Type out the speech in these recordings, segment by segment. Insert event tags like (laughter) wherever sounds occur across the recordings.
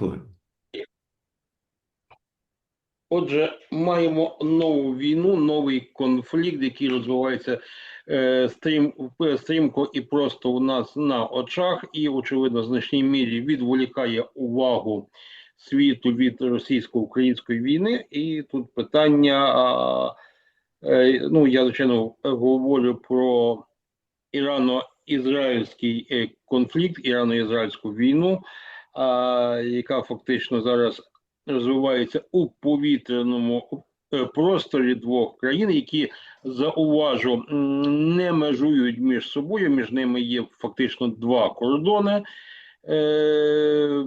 Поїхали. Отже, маємо нову війну, новий конфлікт, який розвивається е, стрім, е, стрімко і просто у нас на очах, і, очевидно, в значній мірі відволікає увагу світу від російсько-української війни. І тут питання: е, ну я звичайно говорю про ірано-ізраїльський е, конфлікт, ірано-ізраїльську війну, а, яка фактично зараз розвивається у повітряному е, просторі двох країн, які зауважу не межують між собою. Між ними є фактично два кордони. Е,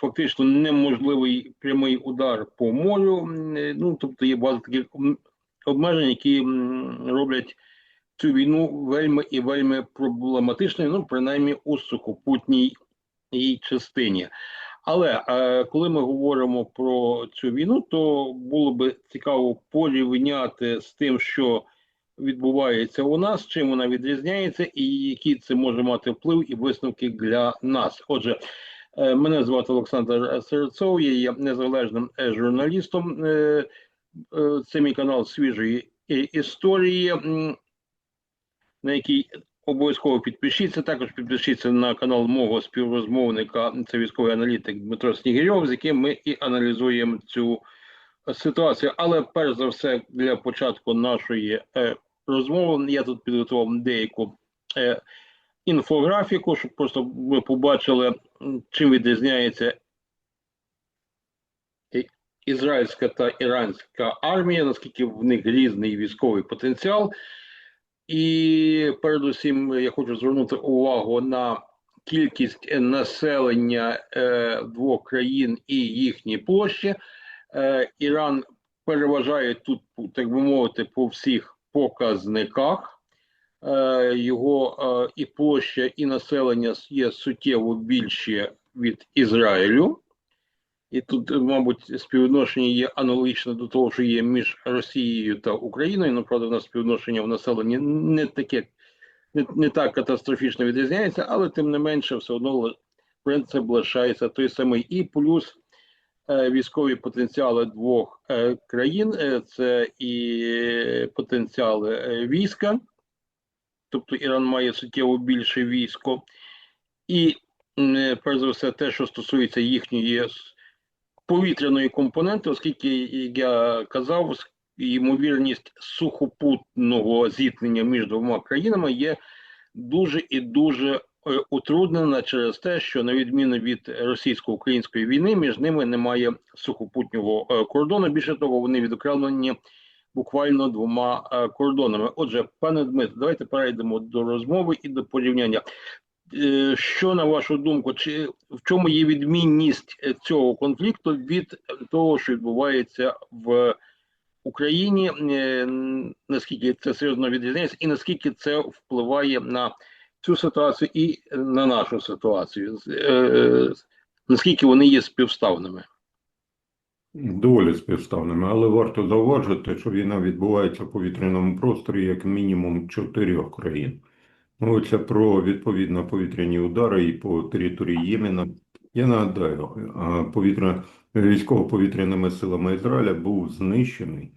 Фактично неможливий прямий удар по морю. Е, Ну тобто є багато таких обмежень, які роблять цю війну вельми і вельми проблематичною, ну принаймні у сухопутній її частині. Але е, коли ми говоримо про цю війну, то було би цікаво порівняти з тим, що відбувається у нас, чим вона відрізняється, і які це може мати вплив і висновки для нас. Отже, е, мене звати Олександр Серцов, я є незалежним е, журналістом. Це мій канал свіжої історії, на який Обов'язково підпишіться. Також підпишіться на канал мого співрозмовника, це військовий аналітик Дмитро Снігирьов, з яким ми і аналізуємо цю ситуацію. Але перш за все, для початку нашої е, розмови я тут підготував деяку е, інфографіку, щоб просто ви побачили, чим відрізняється ізраїльська та іранська армія, наскільки в них різний військовий потенціал. І передусім я хочу звернути увагу на кількість е, населення е, двох країн і їхні площі. Е, Іран переважає тут, так би мовити, по всіх показниках. Е, його е, і площа, і населення є суттєво більші від Ізраїлю. І тут, мабуть, співвідношення є аналогічне до того, що є між Росією та Україною. Ну, правда, в нас співвідношення в населенні не таке, не, не так катастрофічно відрізняється, але тим не менше, все одно принцип лишається той самий. І плюс е, військові потенціали двох е, країн е, це і потенціали війська, тобто Іран має суттєво більше військо, і перш за все, те, що стосується їхньої повітряної компоненти, оскільки, як я казав, ймовірність сухопутного зіткнення між двома країнами є дуже і дуже е, утруднена через те, що на відміну від російсько-української війни, між ними немає сухопутнього е, кордону. Більше того, вони відокремлені буквально двома е, кордонами. Отже, пане Дмитро, давайте перейдемо до розмови і до порівняння. Е, Що на вашу думку, чи в чому є відмінність е, цього конфлікту від того, що відбувається в Україні? Е, Наскільки це серйозно відрізняється, і наскільки це впливає на цю ситуацію і на нашу ситуацію? Наскільки вони є співставними? Доволі співставними, але варто зауважити, що війна відбувається в повітряному просторі як мінімум чотирьох країн. Мовиться про відповідно повітряні удари і по території Ємена. Я нагадаю, повітря, військово-повітряними силами Ізраїля був знищений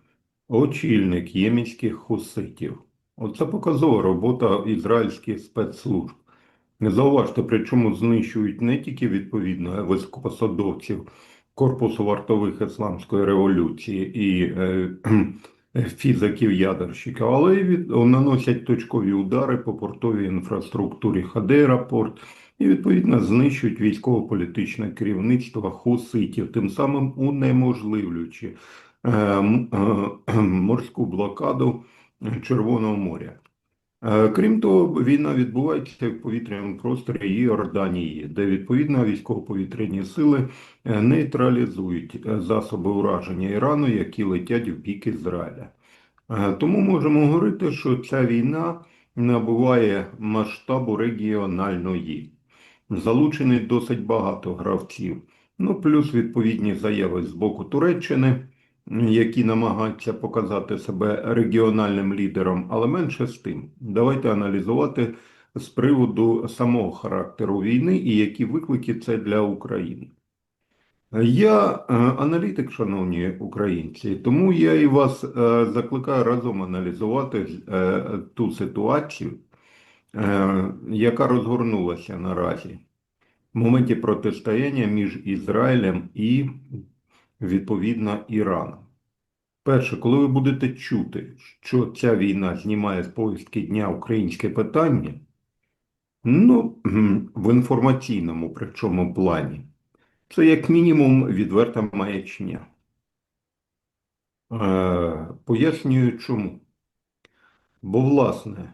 очільник єменських хуситів. Оце показова робота ізраїльських спецслужб. Зауважте, причому знищують не тільки відповідно високопосадовців Корпусу вартових Ісламської революції і е, фізиків-ядерщиків, але від, наносять точкові удари по портовій інфраструктурі. Хадейра порт і відповідно знищують військово-політичне керівництво хуситів, тим самим унеможливлюючи е, м- е, морську блокаду Червоного моря. Е, Крім того, війна відбувається в повітряному просторі Йорданії, де відповідно військово-повітряні сили е, нейтралізують е, засоби ураження Ірану, які летять в бік Ізраїля. Тому можемо говорити, що ця війна набуває масштабу регіональної. Залучений досить багато гравців. Ну, плюс відповідні заяви з боку Туреччини, які намагаються показати себе регіональним лідером, але менше з тим. Давайте аналізувати з приводу самого характеру війни і які виклики це для України. Я е, аналітик, шановні українці, тому я і вас е, закликаю разом аналізувати е, ту ситуацію, яка розгорнулася наразі в моменті протистояння між Ізраїлем і, відповідно, Іраном. Перше, коли ви будете чути, що ця війна знімає з повістки дня українське питання, ну, в інформаційному причому плані, це як мінімум відверта маячня. Е, пояснюю чому. Бо, власне,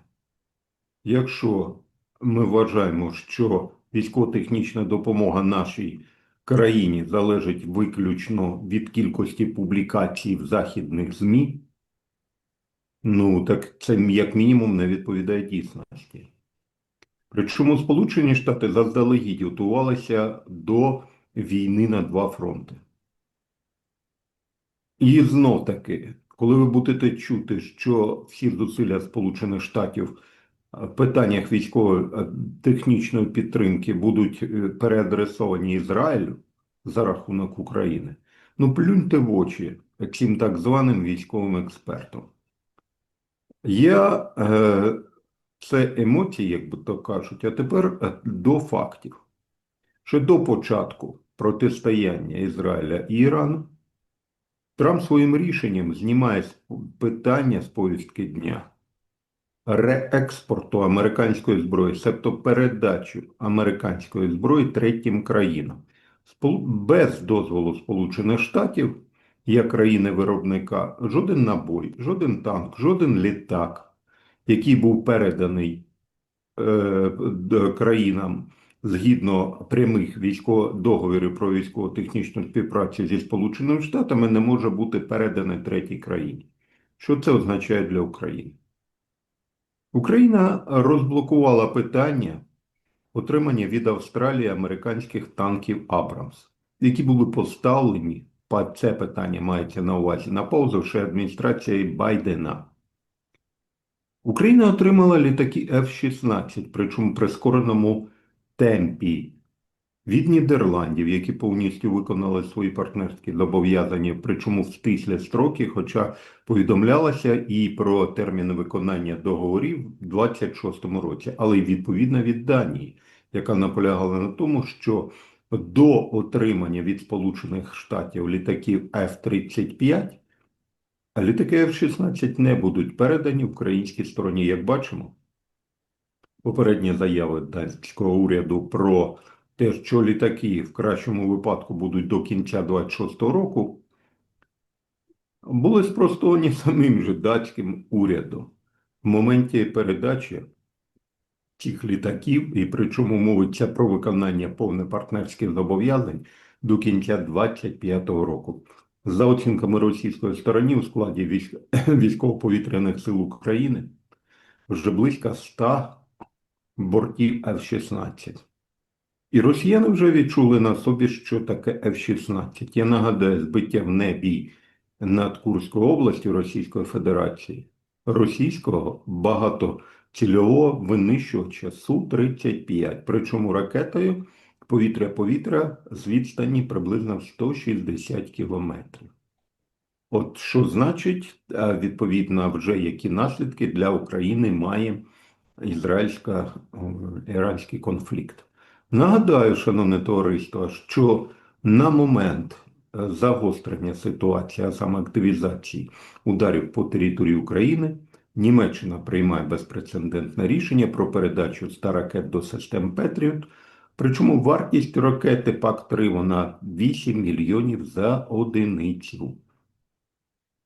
якщо ми вважаємо, що військово-технічна допомога нашій країні залежить виключно від кількості публікацій в західних ЗМІ, ну так це як мінімум не відповідає дійсності. Причому Сполучені Штати заздалегідь готувалися до війни на два фронти. І знов таки, коли ви будете чути, що всі зусилля Сполучених Штатів питаннях військово-технічної підтримки будуть е, переадресовані Ізраїлю за рахунок України, ну плюньте в очі цим так званим військовим експертам. Я е, це емоції, як би то кажуть, а тепер е, до фактів. Ще до початку протистояння Ізраїля і Ірану Трамп своїм рішенням знімає питання з повістки дня реекспорту американської зброї, себто передачу американської зброї третім країнам без дозволу Сполучених Штатів, як країни-виробника, жоден набой, жоден танк, жоден літак, який був переданий е, країнам згідно прямих військово договорів про військово-технічну співпрацю зі Сполученими Штатами, не може бути переданий третій країні. Що це означає для України? Україна розблокувала питання отримання від Австралії американських танків Абрамс, які були поставлені, це питання мається на увазі, на паузу ще адміністрації Байдена. Україна отримала літаки F-16, причому прискореному темпі від Нідерландів, які повністю виконали свої партнерські зобов'язання, причому в стислі строки, хоча повідомлялося і про терміни виконання договорів в 26-му році, але й відповідно від Данії, яка наполягала на тому, що до отримання від Сполучених Штатів літаків F-35 літаки F-16 не будуть передані українській стороні, як бачимо. Попередні заяви данського уряду про те, що літаки в кращому випадку будуть до кінця 26-го року, були спростовані (laughs) самим же датським урядом в моменті передачі цих літаків, і причому мовиться про виконання повне партнерських зобов'язань до кінця 25-го року. За оцінками російської сторони у складі військ... (clears throat) військово-повітряних сил України вже близько 100 бортів F-16. І росіяни вже відчули на собі, що таке F-16. Я нагадаю, збиття в небі над Курською областю Російської Федерації, російського багатоцільового винищувача Су-35, причому ракетою повітря-повітря з відстані приблизно 160 кілометрів. От що значить, відповідно, вже які наслідки для України має ізраїльсько-іранський конфлікт. Нагадаю, шановне товариство, що на момент е, загострення ситуації, а саме активізації ударів по території України, Німеччина приймає безпрецедентне рішення про передачу ста ракет до систем Петріот, причому вартість ракети ПАК-3 вона 8 мільйонів за одиницю.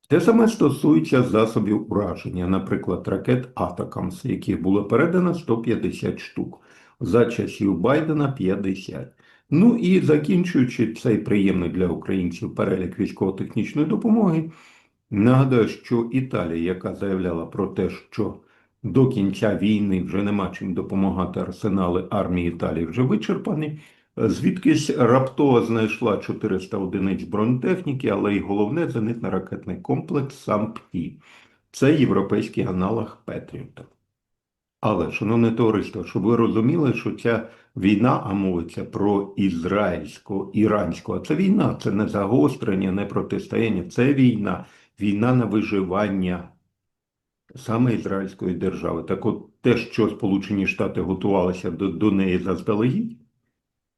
Те саме стосується засобів ураження, наприклад, ракет Атакамс, яких було передано 150 штук, за часів Байдена 50. Ну і закінчуючи цей приємний для українців перелік військово-технічної допомоги, нагадаю, що Італія, яка заявляла про те, що до кінця війни вже нема чим допомагати арсенали армії Італії вже вичерпані, Звідкись раптово знайшла 400 одиниць бронетехніки, але й головне зенитно-ракетний комплекс САМПТІ. Це європейський аналог Петріота. Але, шановне товариство, щоб ви розуміли, що ця війна, а мовиться про ізраїльсько-іранську, а це війна, це не загострення, не протистояння, це війна, війна на виживання саме ізраїльської держави. Так от те, що Сполучені Штати готувалися до, до неї заздалегідь,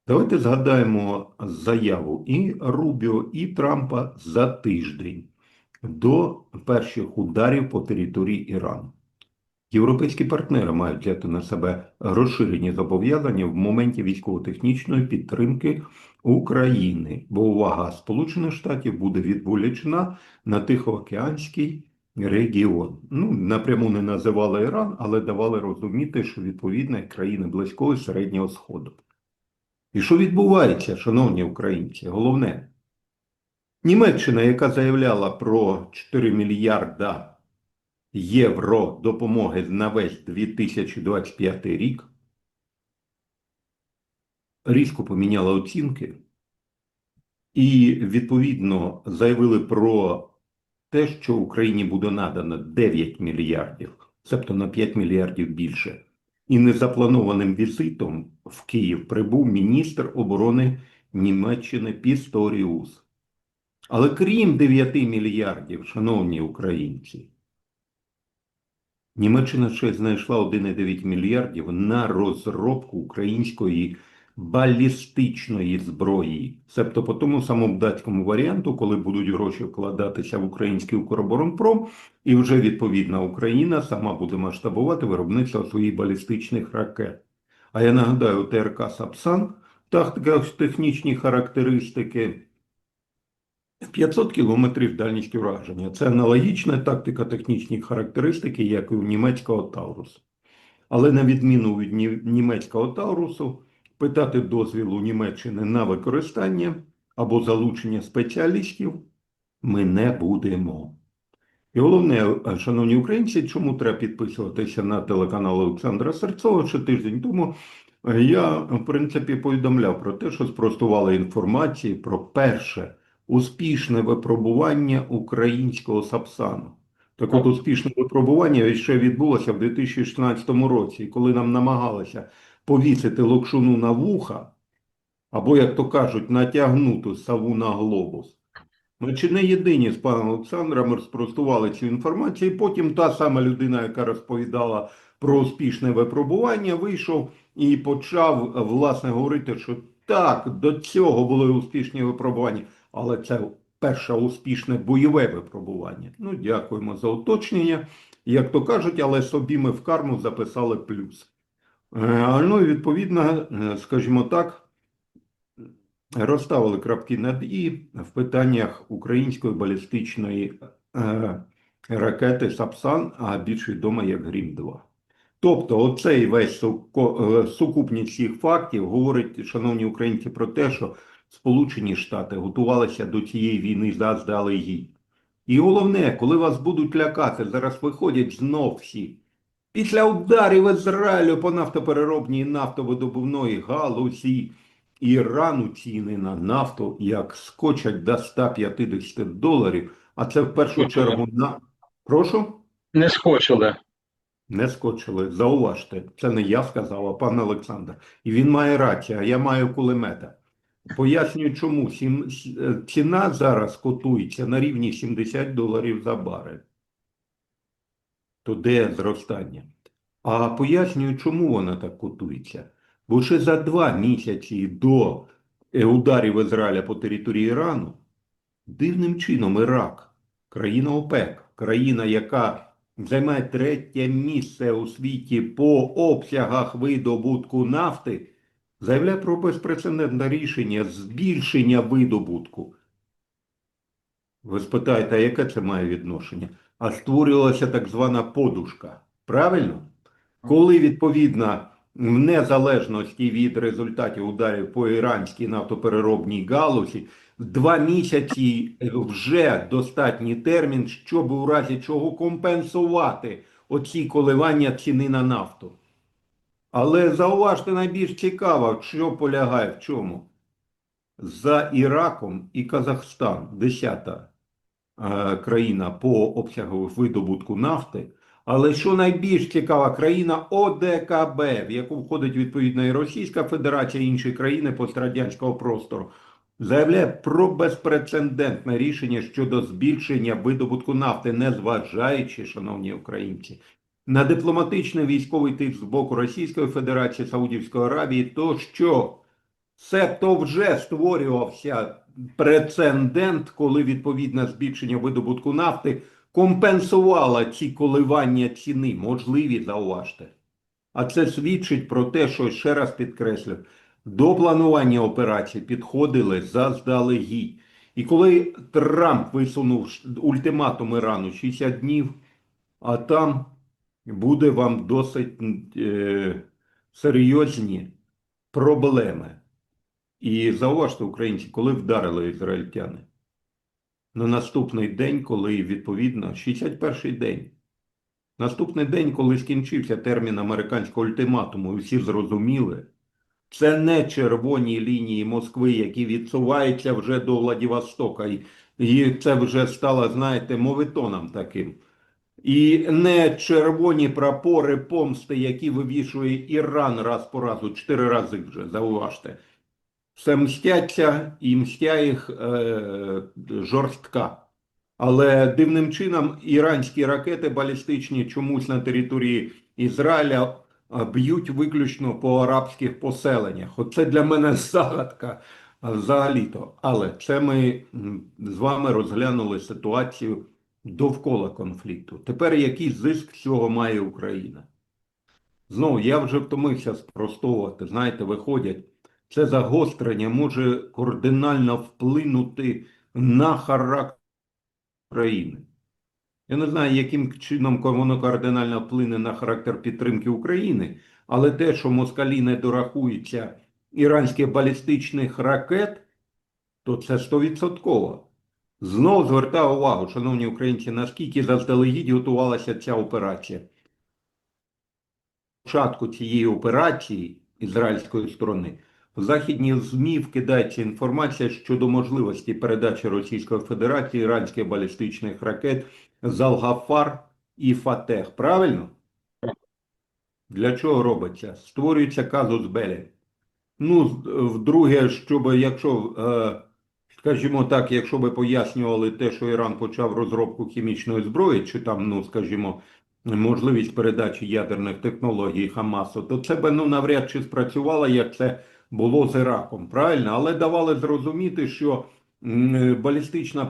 давайте згадаємо заяву і Рубіо, і Трампа за тиждень до перших ударів по території Ірану. Європейські партнери мають взяти на себе розширені зобов'язання в моменті військово-технічної підтримки України, бо увага Сполучених Штатів буде відволічена на Тихоокеанський регіон. Ну, напряму не називали Іран, але давали розуміти, що відповідно країни Близького і Середнього Сходу. І що відбувається, шановні українці? Головне, Німеччина, яка заявляла про 4 мільярда євро допомоги на весь 2025 рік, різко поміняла оцінки і, відповідно, заявили про те, що Україні буде надано 9 мільярдів, тобто на 5 мільярдів більше. І незапланованим візитом в Київ прибув міністр оборони Німеччини Пісторіус. Але крім 9 мільярдів, шановні українці, Німеччина ще знайшла 1,9 мільярдів на розробку української балістичної зброї. Себто по тому самому датському варіанту, коли будуть гроші вкладатися в український Укроборонпром, і вже відповідна Україна сама буде масштабувати виробництво своїх балістичних ракет. А я нагадаю, ТРК Сапсан, технічні характеристики. 500 кілометрів дальність ураження. Це аналогічна тактика технічні характеристики, як і у німецького Таурусу. Але на відміну від німецького Таурусу, питати дозвіл у Німеччини на використання або залучення спеціалістів ми не будемо. І головне, шановні українці, чому треба підписуватися на телеканал Олександра Серцова, що тиждень тому я, в принципі, повідомляв про те, що спростували інформації про перше успішне випробування українського Сапсану. Так от успішне випробування ще відбулося в 2016 році, коли нам намагалися повісити локшуну на вуха, або, як то кажуть, натягнути сову на глобус. Ми чи не єдині з паном Олександром спростували цю інформацію, і потім та сама людина, яка розповідала про успішне випробування, вийшов і почав, власне, говорити, що так, до цього були успішні випробування, але це перше успішне бойове випробування. Ну, дякуємо за уточнення. Як то кажуть, але собі ми в карму записали плюс. Е, Ну і відповідно, е, скажімо так, розставили крапки над і в питаннях української балістичної е, ракети Сапсан, а більш відома як Грім-2. Тобто, оцей весь суко- е, сукупність всіх фактів говорить, шановні українці, про те, що Сполучені Штати готувалися до цієї війни заздалегідь. І головне, коли вас будуть лякати, зараз виходять знов всі. Після ударів Ізраїлю по нафтопереробній і нафтовидобувної галузі Ірану ціни на нафту як скочать до 150 доларів, а це в першу чергу на... Прошу? Не скочили. Не скочили. Зауважте, це не я сказав, а пан Олександр. І він має рацію, а я маю кулемета. Пояснюю, чому Сім- е, ціна зараз котується на рівні 70 доларів за барель. То де зростання? А пояснюю, чому вона так котується. Бо ще за два місяці до е, ударів Ізраїля по території Ірану дивним чином Ірак, країна ОПЕК, країна, яка займає третє місце у світі по обсягах видобутку нафти, заявляє про безпрецедентне рішення збільшення видобутку. Ви спитаєте, а яке це має відношення? А створювалася так звана подушка. Правильно? Коли, відповідно, в незалежності від результатів ударів по іранській нафтопереробній галузі, два місяці вже достатній термін, щоб у разі чого компенсувати оці коливання ціни на нафту. Але зауважте найбільш цікаво, що полягає в чому. За Іраком і Казахстан, десята е, країна по обсягу видобутку нафти, Але що найбільш цікава країна ОДКБ, в яку входить відповідно і Російська Федерація, і інші країни пострадянського простору, заявляє про безпрецедентне рішення щодо збільшення видобутку нафти, незважаючи, шановні українці, на дипломатичний військовий тиск з боку Російської Федерації, Саудівської Аравії, то що Себто вже створювався прецедент, коли відповідне збільшення видобутку нафти компенсувало ці коливання ціни, можливі, зауважте. А це свідчить про те, що ще раз підкреслю, до планування операції підходили заздалегідь. І коли Трамп висунув ультиматум Ірану 60 днів, а там буде вам досить е, серйозні проблеми. І зауважте, українці, коли вдарили ізраїльтяни? На наступний день, коли відповідно 61-й день. Наступний день, коли скінчився термін американського ультиматуму, і всі зрозуміли, це не червоні лінії Москви, які відсуваються вже до Владивостока. І, це вже стало, знаєте, мовитоном таким. І не червоні прапори помсти, які вивішує Іран раз по разу, чотири рази вже, зауважте. Все мстяться і мстя їх е, жорстка. Але дивним чином іранські ракети балістичні чомусь на території Ізраїля б'ють виключно по арабських поселеннях. Оце для мене загадка взагалі-то. Але це ми з вами розглянули ситуацію довкола конфлікту. Тепер який зиск цього має Україна? Знову, я вже втомився спростовувати. Знаєте, виходять, це загострення може кардинально вплинути на характер країни. Я не знаю, яким чином воно кардинально вплине на характер підтримки України, але те, що москалі не дорахуються іранських балістичних ракет, то це стовідсотково. Знову звертаю увагу, шановні українці, наскільки заздалегідь готувалася ця операція. Початку цієї операції ізраїльської сторони в західні ЗМІ вкидається інформація щодо можливості передачі Російської Федерації іранських балістичних ракет Залгафар і Фатех. Правильно? Для чого робиться? Створюється казус Белі. Ну, вдруге, щоб якщо, е, скажімо так, якщо би пояснювали те, що Іран почав розробку хімічної зброї, чи там, ну, скажімо, можливість передачі ядерних технологій Хамасу, то це би ну, навряд чи спрацювало, як це було з Іраком, правильно? Але давали зрозуміти, що балістична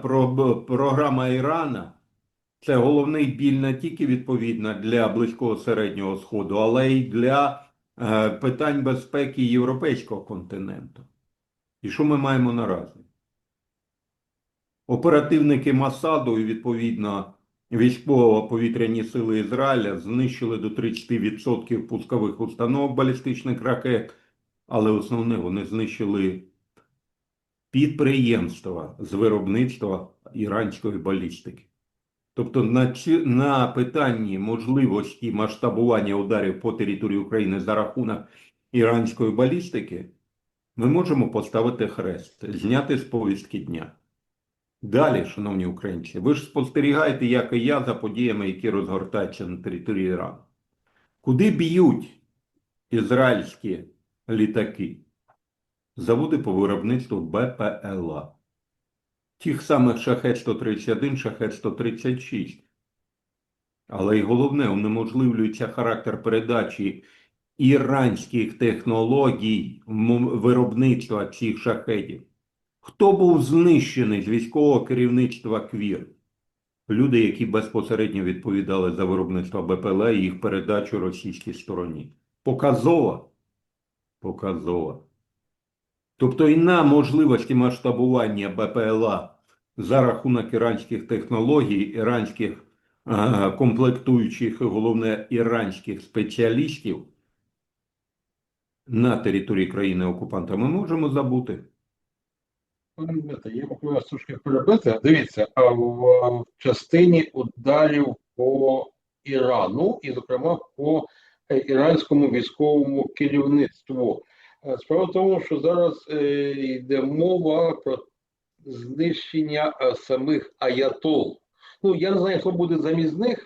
програма Ірана це головний біль не тільки відповідно для Близького Середнього Сходу, але й для е, питань безпеки європейського континенту. І що ми маємо наразі? Оперативники Масаду і відповідно військово-повітряні сили Ізраїля знищили до 30% пускових установок балістичних ракет, але основне вони знищили підприємства з виробництва іранської балістики. Тобто на, на питанні можливості масштабування ударів по території України за рахунок іранської балістики ми можемо поставити хрест, зняти з повістки дня. Далі, шановні українці, ви ж спостерігаєте, як і я, за подіями, які розгортаються на території Ірану. Куди б'ють ізраїльські літаки? Заводи по виробництву БПЛА. Тих самих шахет 131, шахет 136. Але й головне, унеможливлюється характер передачі іранських технологій виробництва цих шахетів. Хто був знищений з військового керівництва КВІР? Люди, які безпосередньо відповідали за виробництво БПЛА і їх передачу російській стороні. Показово? Показово. Тобто і на можливості масштабування БПЛА за рахунок іранських технологій, іранських е, комплектуючих, і головне, іранських спеціалістів на території країни окупанта ми можемо забути. Дмитре, я хочу вас трошки перебити. Дивіться, а в, частині ударів по Ірану, і, зокрема, по е, іранському військовому керівництву. Е, Справа в тому, що зараз е, йде мова про знищення самих аятол. Ну, я не знаю, хто буде замість них.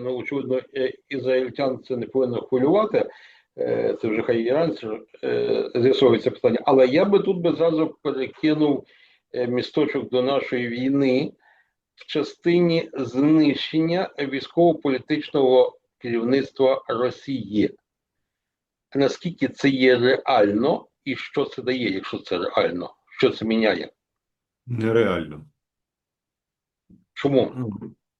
Ну, очевидно, ізраїльтян це не повинно хвилювати. Е, це вже хай іранці е, з'ясовується питання. Але я би тут би зразу перекинув е, місточок до нашої війни в частині знищення військово-політичного керівництва Росії. Наскільки це є реально, і що це дає, якщо це реально? Що це міняє? Нереально. Чому?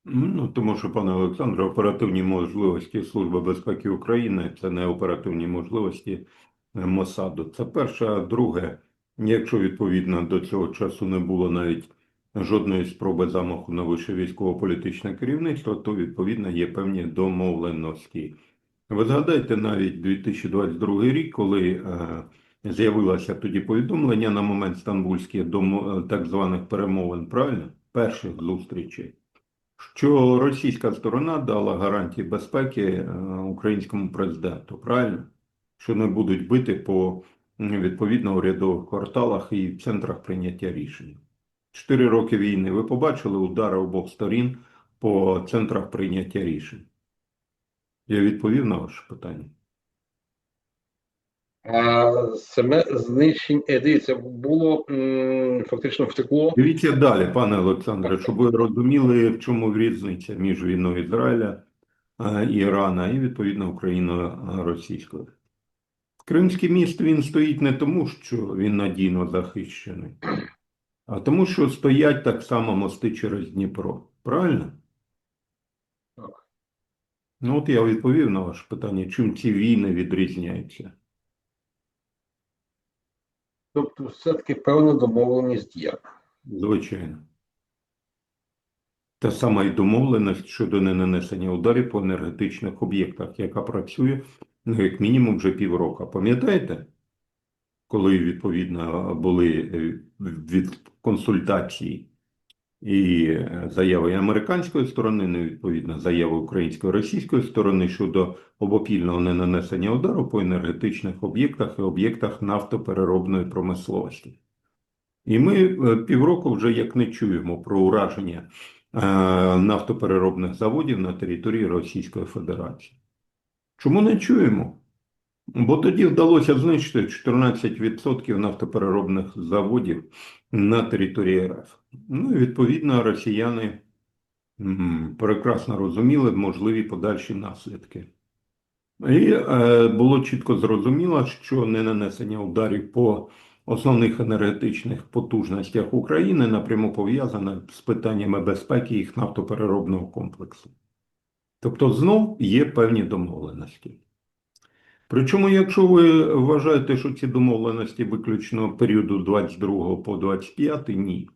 Ну, тому що, пане Олександре, оперативні можливості Служби безпеки України це не оперативні можливості е, Мосаду. Це перше. А Друге, якщо відповідно до цього часу не було навіть жодної спроби замаху на вище військово-політичне керівництво, то відповідно є певні домовленості. Ви згадайте навіть 2022 рік, коли е, з'явилося тоді повідомлення на момент стамбульських так званих перемовин, правильно? Перших зустрічей що російська сторона дала гарантії безпеки е, українському президенту, правильно? Що не будуть бити по відповідно урядових кварталах і центрах прийняття рішень. Чотири роки війни. Ви побачили удари обох сторін по центрах прийняття рішень? Я відповів на ваше питання. А саме знищення, дивіться, було м, фактично втекло. Дивіться далі, пане Олександре, щоб ви розуміли, в чому різниця між війною Ізраїля і Ірана і відповідно Україно-російською. Кримський міст він стоїть не тому, що він надійно захищений, а тому, що стоять так само мости через Дніпро. Правильно? Так. Ну, от я відповів на ваше питання, чим ці війни відрізняються. Тобто, все-таки певна домовленість є. Звичайно. Та сама й домовленість щодо ненанесення ударів по енергетичних об'єктах, яка працює ну, як мінімум вже півроку. Пам'ятаєте, коли відповідно були е, від консультації і е, заяви американської сторони, ну, відповідно, заяви української російської сторони щодо обопільного ненанесення удару по енергетичних об'єктах і об'єктах нафтопереробної промисловості. І ми е, півроку вже як не чуємо про ураження е, нафтопереробних заводів на території Російської Федерації. Чому не чуємо? Бо тоді вдалося знищити 14% нафтопереробних заводів на території РФ. Ну і відповідно росіяни прекрасно розуміли можливі подальші наслідки. І е, було чітко зрозуміло, що ненанесення ударів по основних енергетичних потужностях України напряму пов'язане з питаннями безпеки їх нафтопереробного комплексу. Тобто знов є певні домовленості. Причому, якщо ви вважаєте, що ці домовленості виключно періоду 22 по 25, ні.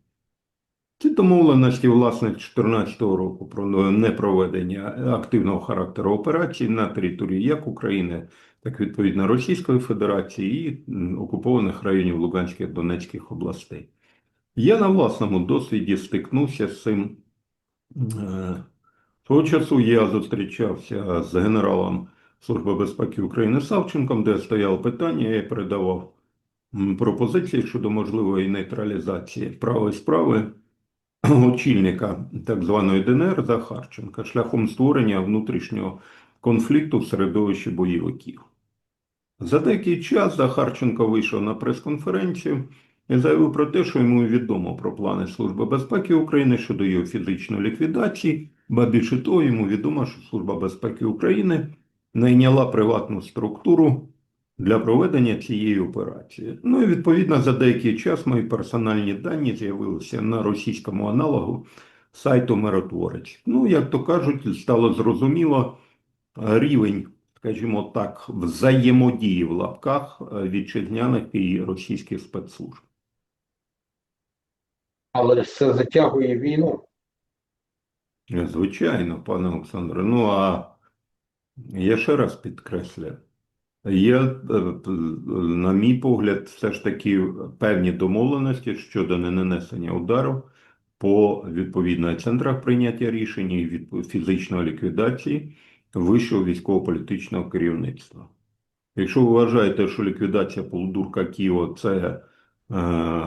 Ці домовленості, власне, з 2014 року про непроведення активного характеру операцій на території як України, так відповідно Російської Федерації і окупованих районів Луганських Донецьких областей. Я на власному досвіді стикнувся з цим. Е, Того часу я зустрічався з генералом Служби безпеки України Савченком, де стояло питання, я передавав пропозиції щодо можливої нейтралізації правої справи очільника так званої ДНР Захарченка шляхом створення внутрішнього конфлікту в середовищі бойовиків. За деякий час Захарченко вийшов на прес-конференцію і заявив про те, що йому відомо про плани Служби безпеки України щодо його фізичної ліквідації, ба більше того, йому відомо, що Служба безпеки України найняла приватну структуру для проведення цієї операції. Ну і відповідно за деякий час мої персональні дані з'явилися на російському аналогу сайту Миротворець. Ну, як то кажуть, стало зрозуміло рівень, скажімо так, взаємодії в лапках е, вітчизняних і російських спецслужб. Але це затягує війну. Е, Звичайно, пане Олександре. Ну а я ще раз підкреслюю. Є, е, на мій погляд, все ж таки певні домовленості щодо ненанесення удару по відповідно центрах прийняття рішень і від фізичної ліквідації вищого військово-політичного керівництва. Якщо ви вважаєте, що ліквідація полудурка Кіо це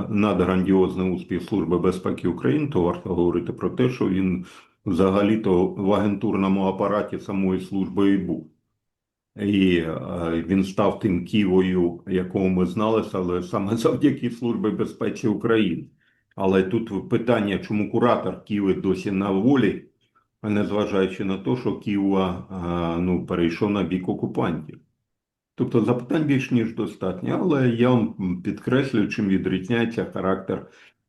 надграндіозний успіх Служби безпеки України, то варто говорити про те, що він взагалі-то в агентурному апараті самої служби і був. І е, він став тим Ківою, якого ми знали, але саме завдяки Службі безпеки України. Але тут питання, чому куратор Києва досі на волі, незважаючи на те, що Києва е, ну, перейшов на бік окупантів. Тобто запитань більш ніж достатньо, але я вам підкреслюю, чим відрізняється характер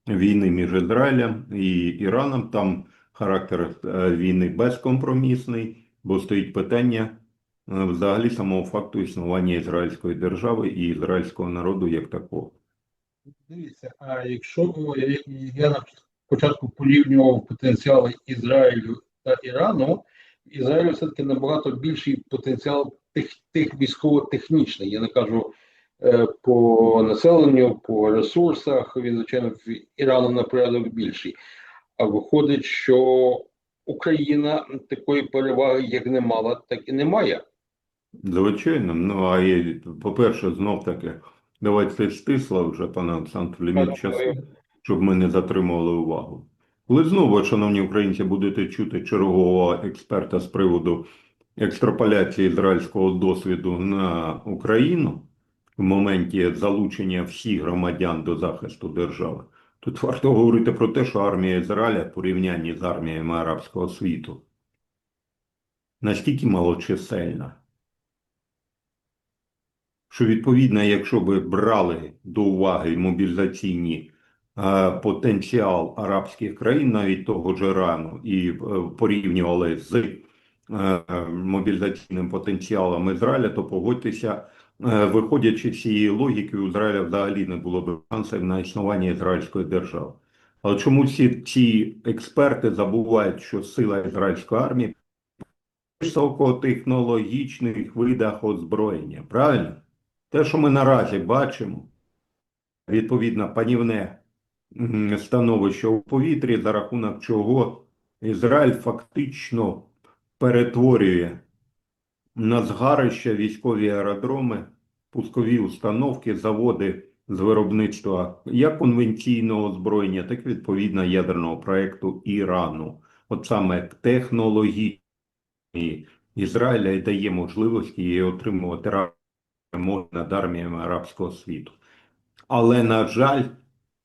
війни між Ізраїлем і Іраном. Там характер е, війни безкомпромісний, бо стоїть питання е, взагалі самого факту існування ізраїльської держави і ізраїльського народу як такого. Дивіться, а якщо я, на початку порівнював потенціали Ізраїлю та Ірану, Ізраїлю все-таки набагато більший потенціал тих, тих військово-технічний. Я не кажу е, по населенню, по ресурсах. Він, звичайно, в Ірану на порядок більший. А виходить, що Україна такої переваги, як не мала, так і не має. Звичайно, ну а і, по-перше, знов таки, давайте стисло вже, пане Олександр, ліміт часу, щоб ми не затримували увагу. Коли знову, шановні українці, будете чути чергового експерта з приводу екстраполяції ізраїльського досвіду на Україну в моменті залучення всіх громадян до захисту держави, тут варто говорити про те, що армія Ізраїля в порівнянні з арміями арабського світу настільки малочисельна, що відповідно, якщо би брали до уваги мобілізаційні е, потенціал арабських країн, навіть того ж Ірану, і е, порівнювали з е, мобілізаційним потенціалом Ізраїля, то погодьтеся, виходячи з цієї логіки, у Ізраїля взагалі не було б шансів на існування ізраїльської держави. Але чому ці, ці експерти забувають, що сила ізраїльської армії високотехнологічних видах озброєння, правильно? Те, що ми наразі бачимо, відповідно, панівне становище у повітрі, за рахунок чого Ізраїль фактично перетворює на згарища військові аеродроми, пускові установки, заводи з виробництва як конвенційного озброєння, так і відповідно ядерного проекту Ірану. От саме технологічні Ізраїля і дає можливості її отримувати перемоги над арміями арабського світу. Але, на жаль,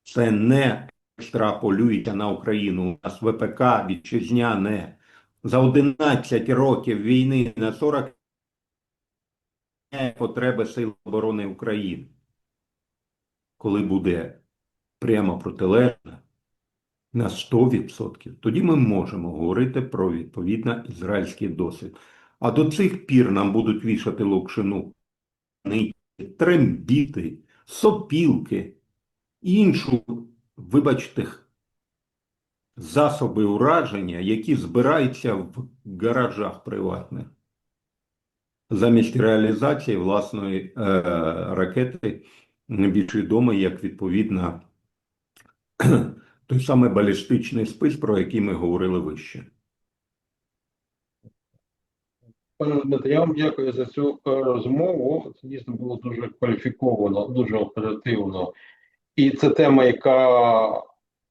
це не екстраполюється на Україну. У нас ВПК вітчизняне за 11 років війни на 40 потреби Сил оборони України. Коли буде прямо протилежне на 100%, тоді ми можемо говорити про відповідно ізраїльський досвід. А до цих пір нам будуть вішати локшину трембіти, сопілки, іншу, вибачте, засоби ураження, які збираються в гаражах приватних. Замість реалізації власної е, ракети, більш відомої як відповідно той самий балістичний спис, про який ми говорили вище. Пане Дмитро, я вам дякую за цю е, розмову. Це дійсно було дуже кваліфіковано, дуже оперативно. І це тема, яка,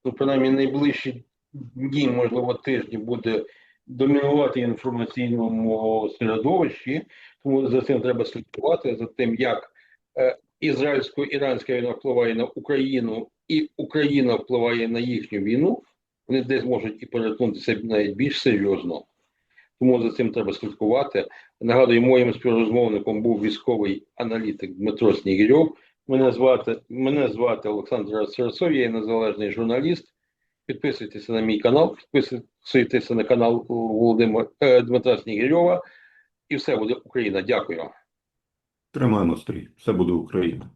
ну, принаймні, найближчі дні, можливо, тижні, буде домінувати інформаційному середовищі. Тому за цим треба слідкувати, за тим, як е, ізраїльсько-іранська війна впливає на Україну, і Україна впливає на їхню війну. Вони десь можуть і перетнутися навіть більш серйозно. Тому за цим треба слідкувати. Нагадую, моїм співрозмовником був військовий аналітик Дмитро Снігирьов. Мене звати мене звати Олександр Сарасов, я є незалежний журналіст. Підписуйтеся на мій канал, підписуйтеся на канал Володимира е, Дмитра Снігирьова. І все буде Україна. Дякую. Тримаємо стрій. Все буде Україна.